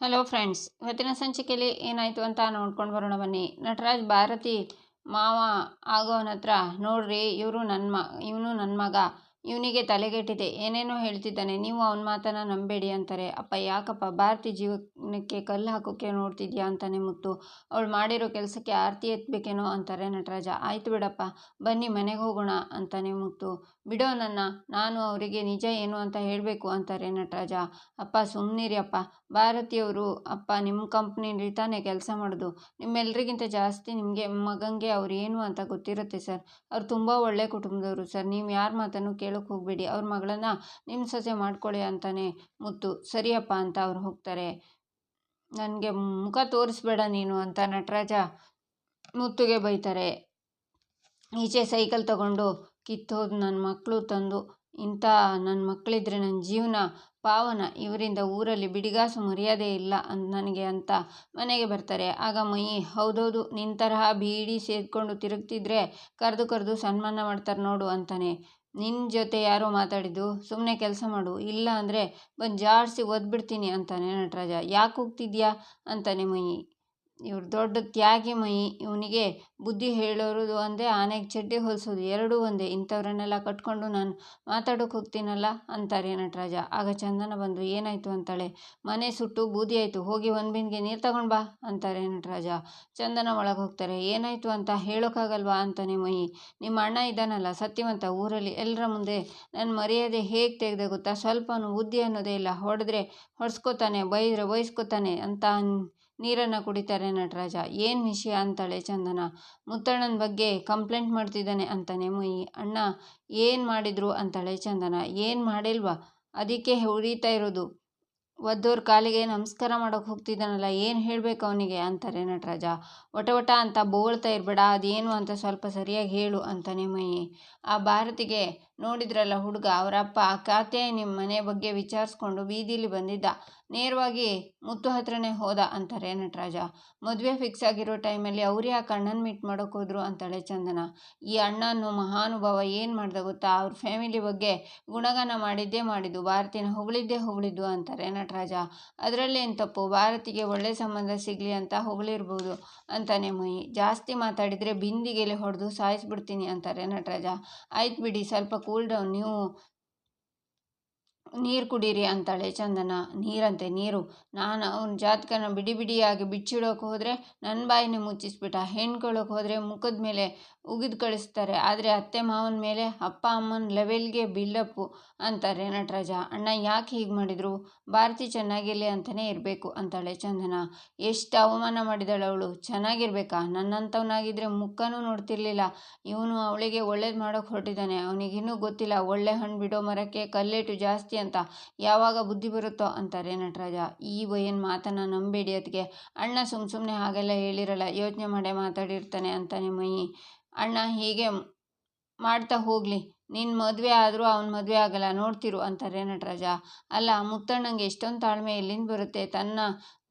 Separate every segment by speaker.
Speaker 1: Hello friends ಇವತ್ತಿನ ಸಂಚಿಕೆಯಲ್ಲಿ ಏನಾಯಿತು ಅಂತ ನೋಡ್ಕೊಂಡು ಬರೋಣ ಬನ್ನಿ. ನಟರಾಜ್ ಭಾರತಿ ಮಾವ ಆಗೋವನ ಹತ್ರ ನೋಡ್ರಿ, ಇವರು ನನ್ನ ಮ ಇವನು ನನ್ನ ಮಗ. ಇವನಿಗೆ ತಲೆಗೆಟ್ಟಿದೆ. ಏನೇನೋ ಹೇಳ್ತಿದ್ದಾನೆ. ನೀವು ಅವನ ಮಾತನ್ನು ನಂಬೇಡಿ ಅಂತಾರೆ. ಅಪ್ಪ, ಯಾಕಪ್ಪ? ಭಾರತಿ ಜೀವನಕ್ಕೆ ಕಲ್ಲು ಹಾಕೋಕ್ಕೆ ನೋಡ್ತಿದ್ಯಾ ಅಂತಾನೆ ಮುತ್ತು. ಅವಳು ಮಾಡಿರೋ ಕೆಲಸಕ್ಕೆ ಆರತಿ ಎತ್ತಬೇಕೇನೋ ಅಂತಾರೆ ನಟರಾಜ. ಆಯ್ತು ಬಿಡಪ್ಪ, ಬನ್ನಿ ಮನೆಗೆ ಹೋಗೋಣ ಅಂತಾನೆ ಮುತ್ತು. ಬಿಡೋ ನನ್ನ, ನಾನು ಅವರಿಗೆ ನಿಜ ಏನು ಅಂತ ಹೇಳಬೇಕು ಅಂತಾರೆ ನಟರಾಜ. ಅಪ್ಪ ಸುಮ್ಮನಿರಿ ಅಪ್ಪ ಭಾರತಿಯವರು, ಅಪ್ಪ ನಿಮ್ಮ ಕಂಪ್ನಿಲಿ ತಾನೇ ಕೆಲಸ ಮಾಡೋದು. ನಿಮ್ಮೆಲ್ಲರಿಗಿಂತ ಜಾಸ್ತಿ ನಿಮಗೆ ಮಗಂಗೆ ಅವ್ರು ಏನು ಅಂತ ಗೊತ್ತಿರುತ್ತೆ ಸರ್. ಅವ್ರು ತುಂಬ ಒಳ್ಳೆ ಕುಟುಂಬದವರು ಸರ್. ನೀವು ಯಾರ ಮಾತನ್ನು ಕೇಳೋಕೆ ಹೋಗಬೇಡಿ. ಅವ್ರ ಮಗಳನ್ನ ನಿಮ್ಮ ಸೊಸೆ ಮಾಡ್ಕೊಳ್ಳಿ ಅಂತಾನೆ ಮುತ್ತು. ಸರಿಯಪ್ಪ ಅಂತ ಅವ್ರು ಹೋಗ್ತಾರೆ. ನನಗೆ ಮುಖ ತೋರಿಸ್ಬೇಡ ನೀನು ಅಂತ ನಟರಾಜ ಮುತ್ತುಗೆ ಬೈತಾರೆ. ಈಚೆ ಸೈಕಲ್ ತಗೊಂಡು ಕಿತ್ತೋದು ನನ್ನ ಮಕ್ಕಳು ತಂದು. ಇಂಥ ನನ್ನ ಮಕ್ಕಳಿದ್ರೆ ನನ್ನ ಜೀವನ, ಪಾವನ. ಇವರಿಂದ ಊರಲ್ಲಿ ಬಿಡಿಗಾಸು ಮರ್ಯಾದೆ ಇಲ್ಲ ಅಂತ ನನಗೆ ಅಂತ ಮನೆಗೆ ಬರ್ತಾರೆ. ಆಗ ಮೈ ಹೌದೌದು ನಿನ್ನ ತರಹ ಬೀಡಿ ಸೇದ್ಕೊಂಡು ತಿರುಗ್ತಿದ್ರೆ ಕರೆದು ಕರೆದು ಸನ್ಮಾನ ಮಾಡ್ತಾರೆ ನೋಡು ಅಂತಾನೆ. ನಿನ್ನ ಜೊತೆ ಯಾರೋ ಮಾತಾಡಿದ್ದು ಸುಮ್ಮನೆ ಕೆಲಸ ಮಾಡು, ಇಲ್ಲ ಅಂದರೆ ಬಂದು ಜಾಡಿಸಿ ಒದ್ಬಿಡ್ತೀನಿ ಅಂತಾನೆ ನಟರಾಜ. ಯಾಕೆ ಹೋಗ್ತಿದ್ಯಾ ಅಂತಾನೆ ಮಯಿ ಇವ್ರು ದೊಡ್ಡ ತ್ಯಾಗಿ ಮೈ, ಇವನಿಗೆ ಬುದ್ಧಿ ಹೇಳೋರು ಒಂದೇ, ಆನೆಗೆ ಚಡ್ಡಿ ಹೊಲಿಸೋದು ಎರಡೂ ಒಂದೇ. ಇಂಥವ್ರನ್ನೆಲ್ಲ ಕಟ್ಕೊಂಡು ನಾನು ಮಾತಾಡೋಕೆ ಹೋಗ್ತೀನಲ್ಲ ಅಂತಾರೆ ನಟರಾಜ. ಆಗ ಚಂದನ ಬಂದು, ಏನಾಯಿತು ಅಂತಾಳೆ. ಮನೆ ಸುಟ್ಟು ಬೂದಿ ಆಯಿತು, ಹೋಗಿ ಒಂದು ಬಿಂದಿಗೆ ನೀರು ತಗೊಂಡು ಬಾ ಅಂತಾರೆ ನಟರಾಜ. ಚಂದನ ಒಳಗೆ ಹೋಗ್ತಾರೆ, ಏನಾಯಿತು ಅಂತ ಹೇಳೋಕ್ಕಾಗಲ್ವಾ ಅಂತಾನೆ ಮೈ. ನಿಮ್ಮ ಅಣ್ಣ ಇದ್ದಾನಲ್ಲ ಸತ್ಯವಂತ ಊರಲ್ಲಿ ಎಲ್ಲರ ಮುಂದೆ ನನ್ನ ಮರ್ಯಾದೆ ಹೇಗೆ ತೆಗೆದ ಗೊತ್ತಾ? ಸ್ವಲ್ಪನೂ ಬುದ್ಧಿ ಅನ್ನೋದೇ ಇಲ್ಲ. ಹೊಡೆದ್ರೆ ಹೊಡೆಸ್ಕೋತಾನೆ, ಬೈದ್ರೆ ಬೈಸ್ಕೊತಾನೆ ಅಂತ ನೀರನ್ನು ಕುಡಿತಾರೆ ನಟರಾಜ. ಏನು ವಿಷಯ ಅಂತಾಳೆ ಚಂದನ. ಮುತ್ತಣ್ಣನ ಬಗ್ಗೆ ಕಂಪ್ಲೇಂಟ್ ಮಾಡ್ತಿದ್ದಾನೆ ಅಂತಾನೆ ಮುಯಿ. ಅಣ್ಣ, ಏನು ಮಾಡಿದ್ರು ಅಂತಾಳೆ ಚಂದನ. ಏನು ಮಾಡಿಲ್ವಾ? ಅದಕ್ಕೆ ಉರಿತಾ ಇರೋದು. ಒದ್ದೋರ್ ಕಾಲಿಗೆ ನಮಸ್ಕಾರ ಮಾಡೋಕೆ ಹೋಗ್ತಿದ್ದಾನಲ್ಲ, ಏನು ಹೇಳಬೇಕು ಅವನಿಗೆ? ಅಂತಾರೆ ನಟರಾಜ. ಒಟ ಒಟ ಅಂತ ಬೋಳ್ತಾ ಇರಬೇಡ, ಅದೇನು ಅಂತ ಸ್ವಲ್ಪ ಸರಿಯಾಗಿ ಹೇಳು ಅಂತಾನೆ ಮಯಿ. ಆ ಭಾರತಿಗೆ ನೋಡಿದ್ರಲ್ಲ ಹುಡುಗ, ಅವರಪ್ಪ ಖಾತೆ ನಿಮ್ಮ ಮನೆ ಬಗ್ಗೆ ವಿಚಾರಿಸ್ಕೊಂಡು ಬೀದಿಲಿ ಬಂದಿದ್ದ. ನೇರವಾಗಿ ಮುತ್ತು ಹತ್ರನೇ ಹೋದ ಅಂತಾರೆ ನಟರಾಜ. ಮದುವೆ ಫಿಕ್ಸ್ ಆಗಿರೋ ಟೈಮಲ್ಲಿ ಅವ್ರು ಯಾಕೆ ಅಣ್ಣನ ಮೀಟ್ ಮಾಡೋಕೆ ಹೋದ್ರು ಅಂತಾಳೆ ಚಂದನ. ಈ ಅಣ್ಣನು ಮಹಾನುಭಾವ ಏನು ಮಾಡ್ದ ಗೊತ್ತಾ? ಅವ್ರ ಫ್ಯಾಮಿಲಿ ಬಗ್ಗೆ ಗುಣಗಾನ ಮಾಡಿದ್ದೇ ಮಾಡಿದ್ದು, ಭಾರತಿನ ಹೊಗಳಿದ್ದೇ ಹೊಗಳಿದ್ದು ಅಂತಾರೆ ನಟರಾಜ. ಅದರಲ್ಲೇನು ತಪ್ಪು? ಭಾರತಿಗೆ ಒಳ್ಳೆ ಸಂಬಂಧ ಸಿಗಲಿ ಅಂತ ಹೊಗಳಿರ್ಬೋದು ಅಂತಾನೆ ಮಯಿ ಜಾಸ್ತಿ ಮಾತಾಡಿದರೆ ಬಿಂದಿಗೆಲೆ ಹೊಡೆದು ಸಾಯಿಸ್ಬಿಡ್ತೀನಿ ಅಂತಾರೆ ನಟರಾಜ. ಆಯ್ತು ಬಿಡಿ, ಸ್ವಲ್ಪ ಕೂಲ್ ಡೌನ್ ನೀವು ನೀರು ಕುಡೀರಿ ಅಂತಾಳೆ ಚಂದನ. ನೀರಂತೆ, ನೀರು. ನಾನು ಅವ್ನ ಜಾತಕನ ಬಿಡಿ ಬಿಡಿಯಾಗಿ ಬಿಚ್ಚಿಡೋಕೆ ಹೋದರೆ ನನ್ನ ಬಾಯಿನೇ ಮುಚ್ಚಿಸ್ಬಿಟ್ಟ. ಹೆಣ್ಕೊಳ್ಳೋಕೆ ಹೋದರೆ ಮುಖದ ಮೇಲೆ ಉಗಿದು ಕಳಿಸ್ತಾರೆ. ಆದರೆ ಅತ್ತೆ ಮಾವನ ಮೇಲೆ ಅಪ್ಪ ಅಮ್ಮನ ಲೆವೆಲ್ಗೆ ಬಿಲ್ಲಪ್ಪು ಅಂತಾರೆ ನಟರಾಜ. ಅಣ್ಣ, ಯಾಕೆ ಹೀಗೆ ಮಾಡಿದರು? ಭಾರತಿ ಚೆನ್ನಾಗಿರಲಿ ಅಂತಲೇ ಇರಬೇಕು, ಅಂತಾಳೆ ಚಂದನ. ಎಷ್ಟು ಅವಮಾನ ಮಾಡಿದಾಳೆ ಅವಳು. ಚೆನ್ನಾಗಿರ್ಬೇಕಾ? ನನ್ನಂಥವನಾಗಿದ್ದರೆ ಮುಖನೂ ನೋಡ್ತಿರ್ಲಿಲ್ಲ. ಇವನು ಅವಳಿಗೆ ಒಳ್ಳೇದು ಮಾಡೋಕೆ ಹೊರಟಿದ್ದಾನೆ ಅವನಿಗಿನ್ನೂ ಗೊತ್ತಿಲ್ಲ. ಒಳ್ಳೆ ಹಣ್ಣು ಬಿಡೋ ಮರಕ್ಕೆ ಕಲ್ಲೇಟು ಜಾಸ್ತಿ ಅಂತ ಯಾವಾಗ ಬುದ್ಧಿ ಬರುತ್ತೋ ಅಂತಾರೆ ನಟರಾಜ. ಈ ವಯನ್ ಮಾತನ್ನು ನಂಬೇಡಿ ಅದಕ್ಕೆ ಅಣ್ಣ ಸುಮ್ಮ ಸುಮ್ಮನೆ ಹಾಗೆಲ್ಲ ಹೇಳಿರಲ್ಲ, ಯೋಚನೆ ಮಾಡೇ ಮಾತಾಡಿರ್ತಾನೆ ಅಂತಾನೆ ಮೈ ಅಣ್ಣ ಹೀಗೆ ಮಾಡ್ತಾ ಹೋಗಲಿ. ನಿನ್ನ ಮದುವೆ ಆದರೂ ಅವನ ಮದುವೆ ಆಗಲ್ಲ, ನೋಡ್ತಿರು ಅಂತಾರೆ ನಟರಾಜ. ಅಲ್ಲ, ಮುತ್ತಣ್ಣಂಗೆ ಎಷ್ಟೊಂದು ತಾಳ್ಮೆ ಎಲ್ಲಿಂದ ಬರುತ್ತೆ. ತನ್ನ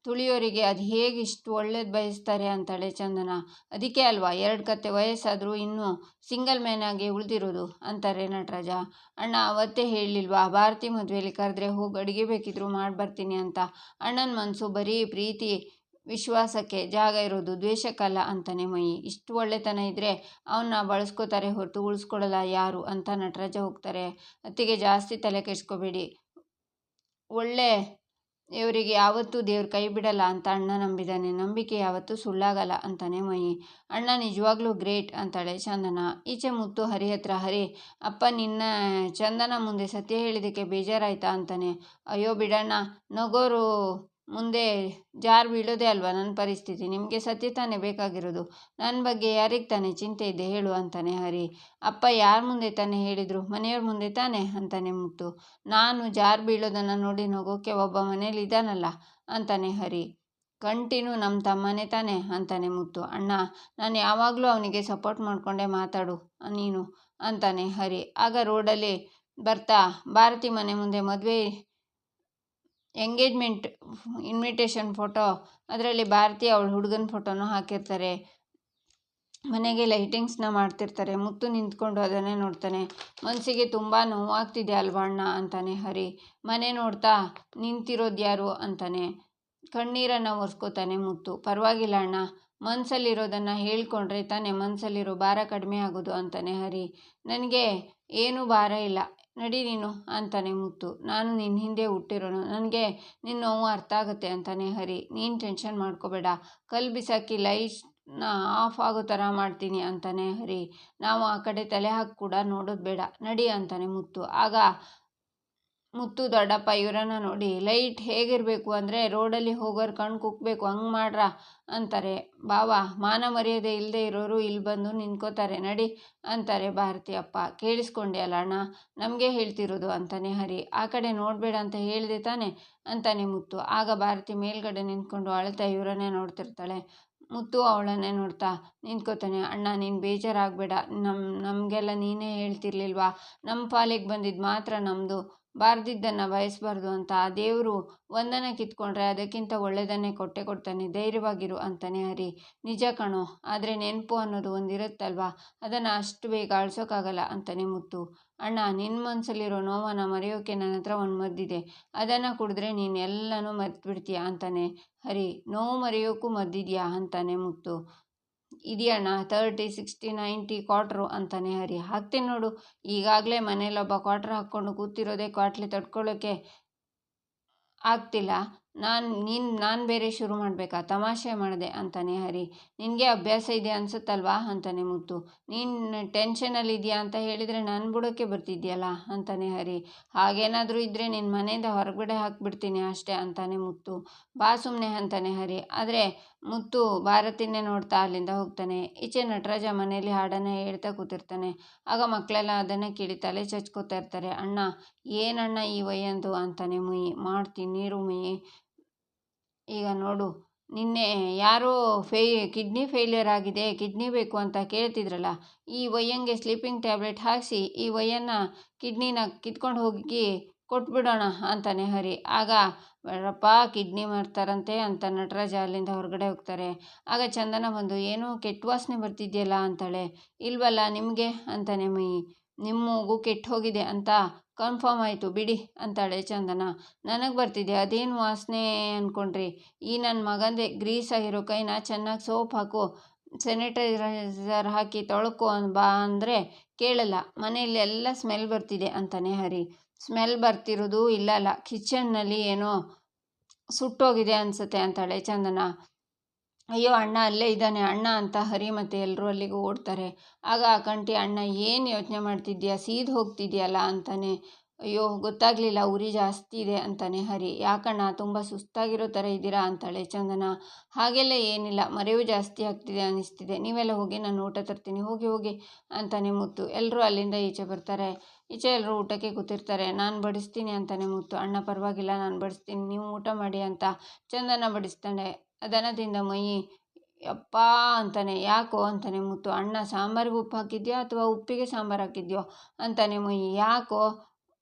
Speaker 1: ತುಳಿಯೋರಿಗೆ ಅದು ಹೇಗೆ ಇಷ್ಟು ಒಳ್ಳೇದು ಬಯಸ್ತಾರೆ ಅಂತಾಳೆ ಚಂದನ. ಅದಕ್ಕೆ ಅಲ್ವಾ, ಎರಡು ಕತೆ ವಯಸ್ಸಾದರೂ ಇನ್ನೂ ಸಿಂಗಲ್ ಮ್ಯಾನ್ ಆಗಿ ಉಳಿದಿರೋದು ಅಂತಾರೆ ನಟರಾಜ. ಅಣ್ಣ ಅವತ್ತೇ ಹೇಳಿಲ್ವಾ ಭಾರತಿ ಮದುವೆಯಲ್ಲಿ ಕರೆದ್ರೆ ಹೋಗಿ ಅಡುಗೆ ಬೇಕಿದ್ರು ಮಾಡಿ ಬರ್ತೀನಿ ಅಂತ. ಅಣ್ಣನ ಮನಸ್ಸು ಬರೀ ಪ್ರೀತಿ, ವಿಶ್ವಾಸಕ್ಕೆ ಜಾಗ ಇರೋದು ದ್ವೇಷಕ್ಕಲ್ಲ ಅಂತಾನೆ ಮೈ ಇಷ್ಟು ಒಳ್ಳೆತನ ಇದ್ದರೆ ಅವನ್ನ ಬಳಸ್ಕೋತಾರೆ ಹೊರತು ಉಳಿಸ್ಕೊಡಲ್ಲ ಯಾರು ಅಂತ ನಟರಾಜ ಹೋಗ್ತಾರೆ. ಅತ್ತಿಗೆ ಜಾಸ್ತಿ ತಲೆ ಕೆಡಿಸ್ಕೋಬೇಡಿ. ಒಳ್ಳೆ ಇವರಿಗೆ ಯಾವತ್ತೂ ದೇವ್ರ ಕೈ ಬಿಡಲ್ಲ ಅಂತ ಅಣ್ಣ ನಂಬಿದ್ದಾನೆ. ನಂಬಿಕೆ ಯಾವತ್ತೂ ಸುಳ್ಳಾಗಲ್ಲ ಅಂತಾನೆ ಮಯಿ ಅಣ್ಣ ನಿಜವಾಗ್ಲೂ ಗ್ರೇಟ್ ಅಂತಾಳೆ ಚಂದನ. ಈಚೆ ಮುತ್ತು ಹರಿ ಹತ್ರ ಹರಿ, ಅಪ್ಪ ನಿನ್ನ ಚಂದನ ಮುಂದೆ ಸತ್ಯ ಹೇಳಿದ್ದಕ್ಕೆ ಬೇಜಾರಾಯ್ತಾ? ಅಂತಾನೆ. ಅಯ್ಯೋ ಬಿಡಣ್ಣ, ನಗೋರು ಮುಂದೆ ಜಾರು ಬೀಳೋದೇ ಅಲ್ವಾ ನನ್ನ ಪರಿಸ್ಥಿತಿ? ನಿಮಗೆ ಸತ್ಯ ತಾನೇ ಬೇಕಾಗಿರೋದು. ನನ್ನ ಬಗ್ಗೆ ಯಾರಿಗೆ ತಾನೇ ಚಿಂತೆ ಇದೆ ಹೇಳು ಅಂತಾನೆ ಹರಿ. ಅಪ್ಪ ಯಾರ ಮುಂದೆ ತಾನೇ ಹೇಳಿದರು? ಮನೆಯವ್ರ ಮುಂದೆ ತಾನೇ ಅಂತಾನೆ ಮುತ್ತು ನಾನು ಜಾರು ಬೀಳೋದನ್ನು ನೋಡಿ ನೋಗೋಕೆ ಒಬ್ಬ ಮನೇಲಿ ಇದ್ದಾನಲ್ಲ ಅಂತಾನೆ ಹರಿ. ಕಂಟಿನ್ಯೂ ನಮ್ಮ ತಮ್ಮನೇ ತಾನೇ ಅಂತಾನೆ ಮುತ್ತು ಅಣ್ಣ, ನಾನು ಯಾವಾಗಲೂ ಅವನಿಗೆ ಸಪೋರ್ಟ್ ಮಾಡಿಕೊಂಡೆ ಮಾತಾಡು, ನೀನು ಅಂತಾನೆ ಹರಿ. ಆಗ ರೋಡಲ್ಲಿ ಬರ್ತಾ ಭಾರತಿ ಮನೆ ಮುಂದೆ ಮದುವೆ ಎಂಗೇಜ್ಮೆಂಟ್ ಇನ್ವಿಟೇಷನ್ ಫೋಟೋ, ಅದರಲ್ಲಿ ಭಾರತಿ ಅವ್ಳ ಹುಡುಗನ ಫೋಟೋನು ಹಾಕಿರ್ತಾರೆ. ಮನೆಗೆ ಲೈಟಿಂಗ್ಸ್ನ ಮಾಡ್ತಿರ್ತಾರೆ. ಮುತ್ತು ನಿಂತ್ಕೊಂಡು ಅದನ್ನೇ ನೋಡ್ತಾನೆ. ಮನಸ್ಸಿಗೆ ತುಂಬ ನೋವಾಗ್ತಿದೆ ಅಲ್ವಾ ಅಣ್ಣ? ಅಂತಾನೆ ಹರಿ. ಮನೆ ನೋಡ್ತಾ ನಿಂತಿರೋದು ಯಾರು? ಅಂತಾನೆ. ಕಣ್ಣೀರನ್ನು ಒರೆಸ್ಕೋತಾನೆ ಮುತ್ತು. ಪರವಾಗಿಲ್ಲ ಅಣ್ಣ. ಮನಸ್ಸಲ್ಲಿರೋದನ್ನು ಹೇಳ್ಕೊಂಡ್ರೆ ತಾನೇ ಮನಸ್ಸಲ್ಲಿರೋ ಭಾರ ಕಡಿಮೆ ಆಗೋದು, ಅಂತಾನೆ ಹರಿ. ನನಗೆ ಏನೂ ಭಾರ ಇಲ್ಲ. ನಡಿ ನೀನು ಅಂತಾನೆ ಮುತ್ತು. ನಾನು ನಿನ್ನ ಹಿಂದೆ ಹುಟ್ಟಿರೋನು. ನನಗೆ ನಿನ್ನ ನೋವು ಅರ್ಥ ಆಗುತ್ತೆ ಅಂತಾನೆ ಹರಿ. ನೀನು ಟೆನ್ಷನ್ ಮಾಡ್ಕೋಬೇಡ. ಕಲ್ಲು ಬಿಸಾಕಿ ಲೈಟ್ನ ಆಫ್ ಆಗೋ ಥರ ಮಾಡ್ತೀನಿ ಅಂತಾನೆ ಹರಿ. ನಾವು ಆ ಕಡೆ ತಲೆ ಹಾಕಿ ಕೂಡ ನೋಡೋದು ಬೇಡ. ನಡಿ ಅಂತಾನೆ ಮುತ್ತು. ಆಗ ಮುತ್ತು ದೊಡ್ಡಪ್ಪ, ಇವರನ್ನ ನೋಡಿ, ಲೈಟ್ ಹೇಗಿರಬೇಕು ಅಂದರೆ ರೋಡಲ್ಲಿ ಹೋಗೋರು ಕಣ್ಣು ಕುಕ್ಕಬೇಕು ಹಂಗೆ ಮಾಡ್ರ? ಅಂತಾರೆ. ಬಾವ, ಮಾನ ಮರ್ಯಾದೆ ಇಲ್ಲದೆ ಇರೋರು ಇಲ್ಲಿ ಬಂದು ನಿಂತ್ಕೋತಾರೆ, ನಡಿ, ಅಂತಾರೆ ಭಾರತಿ ಅಪ್ಪ ಕೇಳಿಸ್ಕೊಂಡೆ ಅಲ್ಲ ಅಣ್ಣ, ನಮಗೆ ಹೇಳ್ತಿರೋದು ಅಂತಾನೆ ಹರಿ. ಆ ಕಡೆ ನೋಡಬೇಡ ಅಂತ ಹೇಳಿದೆ ತಾನೆ, ಅಂತಾನೆ ಮುತ್ತು. ಆಗ ಭಾರತಿ ಮೇಲ್ಗಡೆ ನಿಂತ್ಕೊಂಡು ಅಳ್ತಾ ಇವರನ್ನೇ ನೋಡ್ತಿರ್ತಾಳೆ. ಮುತ್ತು ಅವಳನ್ನೇ ನೋಡ್ತಾ ನಿಂತ್ಕೋತಾನೆ. ಅಣ್ಣ, ನೀನು ಬೇಜಾರಾಗಬೇಡ. ನಮ್ಮ ನಮಗೆಲ್ಲ ನೀನೇ ಹೇಳ್ತಿರ್ಲಿಲ್ವಾ? ನಮ್ಮ ಪಾಲಿಗೆ ಬಂದಿದ್ದು ಮಾತ್ರ ನಮ್ಮದು ಬಾರ್ದಿದ್ದನ್ನು ಬಯಸಬಾರ್ದು ಅಂತ ಆ ದೇವರು ಒಂದನ್ನು ಕಿತ್ಕೊಂಡ್ರೆ ಅದಕ್ಕಿಂತ ಒಳ್ಳೆಯದನ್ನೇ ಕೊಟ್ಟೆ ಕೊಡ್ತಾನೆ, ಧೈರ್ಯವಾಗಿರು ಅಂತಾನೆ ಹರಿ. ನಿಜ ಕಣೋ, ಆದರೆ ನೆನಪು ಅನ್ನೋದು ಒಂದಿರುತ್ತಲ್ವಾ? ಅದನ್ನು ಅಷ್ಟು ಬೇಗ ಅಳ್ಸೋಕ್ಕಾಗಲ್ಲ ಅಂತಾನೆ ಮುತ್ತು. ಅಣ್ಣ ನಿನ್ನ ಮನಸ್ಸಲ್ಲಿರೋ ನೋವನ್ನು ಮರೆಯೋಕೆ ನನ್ನ ಹತ್ರ ಒಂದು ಮದ್ದಿದೆ. ಅದನ್ನು ಕುಡಿದ್ರೆ ನೀನು ಎಲ್ಲನೂ ಮರ್ತ್ಬಿಡ್ತೀಯ ಅಂತಾನೆ ಹರಿ. ನೋವು ಮರೆಯೋಕ್ಕೂ ಮದ್ದಿದೆಯಾ ಅಂತಾನೆ ಮುತ್ತು. ಇದೆಯಣ್ಣ ತರ್ಟಿ ಸಿಕ್ಸ್ಟಿ ನೈಂಟಿ ಕ್ವಾಟ್ರು ಅಂತಾನೆ ಹರಿ. ಹಾಕ್ತೀನಿ ನೋಡು. ಈಗಾಗಲೇ ಮನೇಲೊಬ್ಬ ಕ್ವಾಟ್ರ್ ಹಾಕ್ಕೊಂಡು ಕೂತಿರೋದೇ ಕ್ವಾಟ್ಲಿ ತಡ್ಕೊಳ್ಳೋಕ್ಕೆ ಆಗ್ತಿಲ್ಲ. ನಾನು, ನೀನು, ನಾನು ಬೇರೆ ಶುರು ಮಾಡಬೇಕಾ? ತಮಾಷೆ ಮಾಡಿದೆ ಅಂತಾನೆ ಹರಿ. ನಿನಗೆ ಅಭ್ಯಾಸ ಇದೆ ಅನ್ಸುತ್ತಲ್ವಾ? ಅಂತಾನೆ ಮುತ್ತು. ನೀನು ಟೆನ್ಷನಲ್ಲಿ ಇದೆಯಾ ಅಂತ ಹೇಳಿದರೆ ನಾನು ಬಿಡೋಕ್ಕೆ ಬರ್ತಿದ್ಯಲ್ಲ? ಅಂತಾನೆ ಹರಿ. ಹಾಗೇನಾದರೂ ಇದ್ದರೆ ನಿನ್ನ ಮನೆಯಿಂದ ಹೊರಗಡೆ ಹಾಕಿಬಿಡ್ತೀನಿ ಅಷ್ಟೇ ಅಂತಾನೆ ಮುತ್ತು. ಬಾ ಸುಮ್ಮನೆ ಅಂತಾನೆ ಹರಿ. ಆದರೆ ಮುತ್ತು ಭಾರತಿನೇ ನೋಡ್ತಾ ಅಲ್ಲಿಂದ ಹೋಗ್ತಾನೆ. ಈಚೆ ನಟರಾಜ ಮನೆಯಲ್ಲಿ ಹಾಡನ್ನು ಹೇಳ್ತಾ ಕೂತಿರ್ತಾನೆ. ಆಗ ಮಕ್ಕಳೆಲ್ಲ ಅದನ್ನು ಕೇಳಿ ತಲೆ ಚಚ್ಕೋತಾ ಇರ್ತಾರೆ. ಅಣ್ಣ ಏನಣ್ಣ ಈ ವಯ್ಯಂದು ಅಂತಾನೆ ಮುಯಿ. ಮಾಡ್ತೀನಿ, ನೀರು ಮುಯಿ. ಈಗ ನೋಡು, ನಿನ್ನೆ ಯಾರೋ ಫೇ ಕಿಡ್ನಿ ಫೇಲ್ಯೂರ್ ಆಗಿದೆ, ಕಿಡ್ನಿ ಬೇಕು ಅಂತ ಕೇಳ್ತಿದ್ರಲ್ಲ, ಈ ವಯ್ಯಂಗೆ ಸ್ಲೀಪಿಂಗ್ ಟ್ಯಾಬ್ಲೆಟ್ ಹಾಕಿಸಿ, ಈ ವಯ್ಯನ್ನ ಕಿಡ್ನಿನ ಕಿತ್ಕೊಂಡು ಹೋಗಿ ಕೊಟ್ಬಿಡೋಣ ಅಂತಾನೆ ಹರಿ. ಆಗ ಬೇಡಪ್ಪ, ಕಿಡ್ನಿ ಮಾಡ್ತಾರಂತೆ ಅಂತ ನಟರಾಜ ಅಲ್ಲಿಂದ ಹೊರಗಡೆ ಹೋಗ್ತಾರೆ. ಆಗ ಚಂದನ ಬಂದು, ಏನೋ ಕೆಟ್ಟ ವಾಸನೆ ಬರ್ತಿದೆಯಲ್ಲ ಅಂತಾಳೆ. ಇಲ್ವಲ್ಲ, ನಿಮಗೆ ಅಂತಾನೆ ಮೈ ನಿಮ್ಮ ಮೂಗು ಕೆಟ್ಟು ಹೋಗಿದೆ ಅಂತ ಕನ್ಫರ್ಮ್ ಆಯಿತು, ಬಿಡಿ, ಅಂತಾಳೆ ಚಂದನ. ನನಗೆ ಬರ್ತಿದೆ, ಅದೇನು ವಾಸನೆ ಅಂದ್ಕೊಂಡ್ರಿ ಈ ನನ್ನ ಮಗಂದೆ ಗ್ರೀಸ್ ಆಗಿರೋ ಕೈನ ಚೆನ್ನಾಗಿ ಸೋಪ್ ಹಾಕು, ಸ್ಯಾನಿಟೈಸರ್ ಹಾಕಿ ತೊಳ್ಕೊ ಬಾ ಅಂದರೆ ಕೇಳಲ್ಲ, ಮನೆಯಲ್ಲಿ ಎಲ್ಲ ಸ್ಮೆಲ್ ಬರ್ತಿದೆ ಅಂತಾನೆ ಹರಿ. ಸ್ಮೆಲ್ ಬರ್ತಿರೋದು ಇಲ್ಲ ಅಲ್ಲ ಕಿಚನ್ನಲ್ಲಿ ಏನೋ ಸುಟ್ಟೋಗಿದೆ ಅನಿಸುತ್ತೆ, ಅಂತಾಳೆ ಚಂದನ. ಅಯ್ಯೋ, ಅಣ್ಣ ಅಲ್ಲೇ ಇದ್ದಾನೆ. ಅಣ್ಣ ಅಂತ ಹರಿ ಮತ್ತು ಎಲ್ಲರೂ ಅಲ್ಲಿಗೆ ಓಡ್ತಾರೆ. ಆಗ ಆ ಕಂಟಿ, ಅಣ್ಣ, ಏನು ಯೋಚನೆ ಮಾಡ್ತಿದ್ಯಾ ಸೀದ್ ಹೋಗ್ತಿದ್ಯಲ್ಲ ಅಂತಾನೆ. ಅಯ್ಯೋ, ಗೊತ್ತಾಗಲಿಲ್ಲ. ಉರಿ ಜಾಸ್ತಿ ಇದೆ, ಅಂತಾನೆ ಹರಿ. ಯಾಕಣ್ಣ? ತುಂಬ ಸುಸ್ತಾಗಿರೋ ಥರ ಇದ್ದೀರಾ? ಅಂತಾಳೆ ಚಂದನ. ಹಾಗೆಲ್ಲ ಏನಿಲ್ಲ. ಮರೆವು ಜಾಸ್ತಿ ಆಗ್ತಿದೆ ಅನ್ನಿಸ್ತಿದೆ ನೀವೆಲ್ಲ ಹೋಗಿ, ನಾನು ಊಟ ತರ್ತೀನಿ. ಹೋಗಿ ಹೋಗಿ, ಅಂತಾನೆ ಮುತ್ತು. ಎಲ್ಲರೂ ಅಲ್ಲಿಂದ ಈಚೆ ಬರ್ತಾರೆ. ಈಚೆ ಎಲ್ಲರೂ ಊಟಕ್ಕೆ ಕೂತಿರ್ತಾರೆ. ನಾನು ಬಡಿಸ್ತೀನಿ ಅಂತಾನೆ ಮುತ್ತು ಅಣ್ಣ ಪರವಾಗಿಲ್ಲ, ನಾನು ಬಡಿಸ್ತೀನಿ. ನೀವು ಊಟ ಮಾಡಿ ಅಂತ ಚಂದನ ಬಡಿಸ್ತಾನೆ. ದನದಿಂದ ಮೈ ಅಪ್ಪ ಅಂತಾನೆ. ಯಾಕೋ ಅಂತಾನೆ ಮುತ್ತು ಅಣ್ಣ ಸಾಂಬಾರಿಗೆ ಉಪ್ಪು ಹಾಕಿದ್ಯಾ ಅಥವಾ ಉಪ್ಪಿಗೆ ಸಾಂಬಾರು ಹಾಕಿದ್ಯೋ ಅಂತಾನೆ ಮೈ. ಯಾಕೋ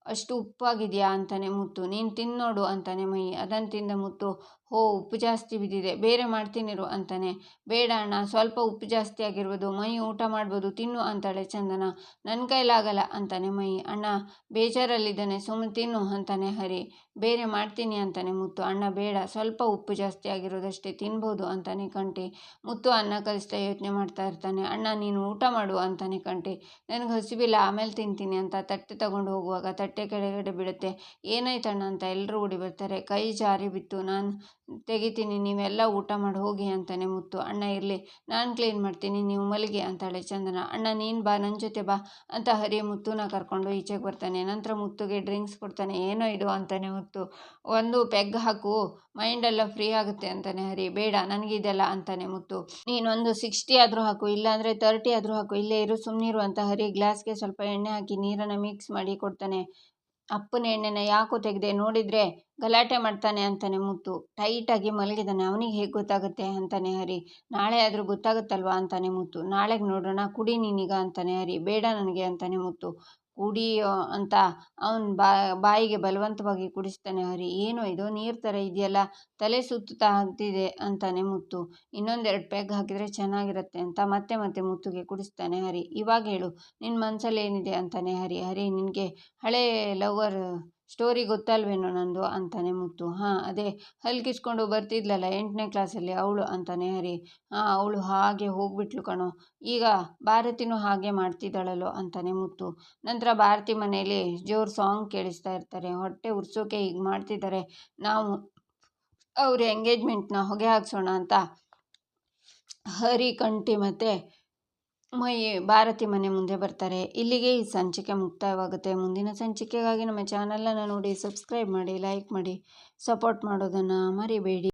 Speaker 1: ಅಷ್ಟು ಉಪ್ಪಾಗಿದೆಯಾ ಅಂತಾನೆ ಮುತ್ತು ನೀನು ತಿನ್ನೋಡು ನೋಡು ಅಂತಾನೆ ಮೈ. ಅದನ್ನು ತಿಂದ ಮುತ್ತು ಹೋ ಉಪ್ಪು ಜಾಸ್ತಿ ಬಿದ್ದಿದೆ. ಬೇರೆ ಮಾಡ್ತೀನಿರು ಅಂತಾನೆ. ಬೇಡ ಅಣ್ಣ, ಸ್ವಲ್ಪ ಉಪ್ಪು ಜಾಸ್ತಿ ಆಗಿರ್ಬೋದು. ಮೈ ಊಟ ಮಾಡ್ಬೋದು, ತಿನ್ನು ಅಂತಾಳೆ ಚಂದನ. ನನ್ನ ಕೈಲಾಗಲ್ಲ ಅಂತಾನೆ ಮೈ. ಅಣ್ಣ, ಬೇಜಾರಲ್ಲಿದ್ದಾನೆ. ಸುಮ್ಮನೆ ತಿನ್ನು ಅಂತಾನೆ ಹರಿ. ಬೇರೆ ಮಾಡ್ತೀನಿ ಅಂತಾನೆ ಮುತ್ತು. ಅಣ್ಣ, ಬೇಡ. ಸ್ವಲ್ಪ ಉಪ್ಪು ಜಾಸ್ತಿ ಆಗಿರೋದಷ್ಟೇ ತಿನ್ಬೋದು ಅಂತಾನೆ ಕಂಟಿ. ಮುತ್ತು ಅನ್ನ ಕಲಿಸ್ತಾ ಯೋಚನೆ ಮಾಡ್ತಾ ಇರ್ತಾನೆ. ಅಣ್ಣ, ನೀನು ಊಟ ಮಾಡು ಅಂತಾನೆ ಕಂಟಿ. ನನಗೆ ಹಸಿವಿಲ್ಲ, ಆಮೇಲೆ ತಿಂತೀನಿ ಅಂತ ತಟ್ಟೆ ತಗೊಂಡು ಹೋಗುವಾಗ ತಟ್ಟೆ ಕೆಳಗಡೆ ಬಿಡುತ್ತೆ. ಏನಾಯ್ತಣ್ಣ ಅಂತ ಎಲ್ಲರೂ ಓಡಿ ಬರ್ತಾರೆ. ಕೈ ಜಾರಿ ಬಿತ್ತು. ನಾನು ತೆಗಿತೀನಿ, ನೀವೆಲ್ಲ ಊಟ ಮಾಡಿ, ಹೋಗಿ ಅಂತಾನೆ ಮುತ್ತು. ಅಣ್ಣ, ಇರಲಿ, ನಾನು ಕ್ಲೀನ್ ಮಾಡ್ತೀನಿ, ನೀವು ಮಲಗಿ ಅಂತಾಳೆ ಚಂದನ. ಅಣ್ಣ, ನೀನು ಬಾ ನನ್ನ ಜೊತೆ ಬಾ ಅಂತ ಹರಿ ಮುತ್ತುನ ಕರ್ಕೊಂಡು ಈಚೆಗೆ ಬರ್ತಾನೆ. ನಂತರ ಮುತ್ತುಗೆ ಡ್ರಿಂಕ್ಸ್ ಕೊಡ್ತಾನೆ. ಏನೋ ಇದು ಅಂತಾನೆ ಮುತ್ತು. ಒಂದು ಪೆಗ್ ಹಾಕು ಮೈಂಡೆಲ್ಲ ಫ್ರೀ ಆಗುತ್ತೆ ಅಂತಾನೆ ಹರಿ. ಬೇಡ ನನಗಿದೆಲ್ಲ ಅಂತಾನೆ ಮುತ್ತು. ನೀನೊಂದು ಸಿಕ್ಸ್ಟಿ ಆದರೂ ಹಾಕು, ಇಲ್ಲಾಂದರೆ ತರ್ಟಿ ಆದರೂ ಹಾಕು, ಇಲ್ಲೇ ಇರು ಸುಮ್ಮನಿರು ಅಂತ ಹರಿ ಗ್ಲಾಸ್ಗೆ ಸ್ವಲ್ಪ ಎಣ್ಣೆ ಹಾಕಿ ನೀರನ್ನು ಮಿಕ್ಸ್ ಮಾಡಿ ಕೊಡ್ತಾನೆ. ಅಪ್ಪನ ಎಣ್ಣೆನ ಯಾಕೋ ತೆಗೆದೆ? ನೋಡಿದರೆ ಗಲಾಟೆ ಮಾಡ್ತಾನೆ ಅಂತಾನೆ ಮುತ್ತು. ಟೈಟಾಗಿ ಮಲಗಿದಾನೆ. ಅವನಿಗೆ ಹೇಗೆ ಗೊತ್ತಾಗುತ್ತೆ ಅಂತಾನೆ ಹರಿ. ನಾಳೆ ಆದರೂ ಗೊತ್ತಾಗುತ್ತಲ್ವಾ ಅಂತಾನೆ ಮುತ್ತು. ನಾಳೆಗೆ ನೋಡೋಣ ಕುಡಿ ನೀನೀಗ ಅಂತಾನೆ ಹರಿ. ಬೇಡ ನನಗೆ ಅಂತಾನೆ ಮುತ್ತು. ಕುಡಿಯೋ ಅಂತ ಅವನ ಬಾಯಿಗೆ ಬಲವಂತವಾಗಿ ಕುಡಿಸ್ತಾನೆ ಹರಿ. ಏನೋ ಇದು ನೀರು ಥರ ಇದೆಯಲ್ಲ, ತಲೆ ಸುತ್ತುತ್ತಾ ಆಗ್ತಿದೆ ಅಂತಾನೆ ಮುತ್ತು. ಇನ್ನೊಂದೆರಡು ಪೆಗ್ ಹಾಕಿದರೆ ಚೆನ್ನಾಗಿರುತ್ತೆ ಅಂತ ಮತ್ತೆ ಮತ್ತೆ ಮುತ್ತುಗೆ ಕುಡಿಸ್ತಾನೆ ಹರಿ. ಇವಾಗ ಹೇಳು ನಿನ್ನ ಮನಸ್ಸಲ್ಲಿ ಏನಿದೆ ಅಂತಾನೆ ಹರಿ. ಹರಿ, ನಿನಗೆ ಹಳೇ ಲವರ್ ಸ್ಟೋರಿ ಗೊತ್ತಲ್ವೇನೋ ನಂದು? ಅಂತಾನೆ ಮುತ್ತು. ಹಾಂ, ಅದೇ. ಹಲ್ಕಿಸ್ಕೊಂಡು ಬರ್ತಿದ್ಲಲ್ಲ ಎಂಟನೇ ಕ್ಲಾಸಲ್ಲಿ ಅವಳು ಅಂತಾನೆ ಹರಿ. ಹಾಂ, ಅವಳು ಹಾಗೆ ಹೋಗ್ಬಿಟ್ಲು ಕಣೋ. ಈಗ ಭಾರತಿನೂ ಹಾಗೆ ಮಾಡ್ತಿದ್ದಾಳಲ್ಲೋ ಅಂತಾನೆ ಮುತ್ತು. ನಂತರ ಭಾರತಿ ಮನೆಯಲ್ಲಿ ಜೋರು ಸಾಂಗ್ ಕೇಳಿಸ್ತಾ ಇರ್ತಾರೆ. ಹೊಟ್ಟೆ ಉರ್ಸೋಕೆ ಈಗ ಮಾಡ್ತಿದ್ದಾರೆ. ನಾವು ಅವ್ರ ಎಂಗೇಜ್ಮೆಂಟ್ನ ಹೊಗೆ ಹಾಕ್ಸೋಣ ಅಂತ ಹರಿ, ಕಂಠಿ ಮತ್ತು ಮೈ ಭಾರತಿ ಮನೆ ಮುಂದೆ ಬರ್ತಾರೆ. ಇಲ್ಲಿಗೆ ಈ ಸಂಚಿಕೆ ಮುಕ್ತಾಯವಾಗುತ್ತೆ. ಮುಂದಿನ ಸಂಚಿಕೆಗಾಗಿ ನಮ್ಮ ಚಾನಲನ್ನು ನೋಡಿ, ಸಬ್ಸ್ಕ್ರೈಬ್ ಮಾಡಿ, ಲೈಕ್ ಮಾಡಿ, ಸಪೋರ್ಟ್ ಮಾಡೋದನ್ನು ಮರಿಬೇಡಿ.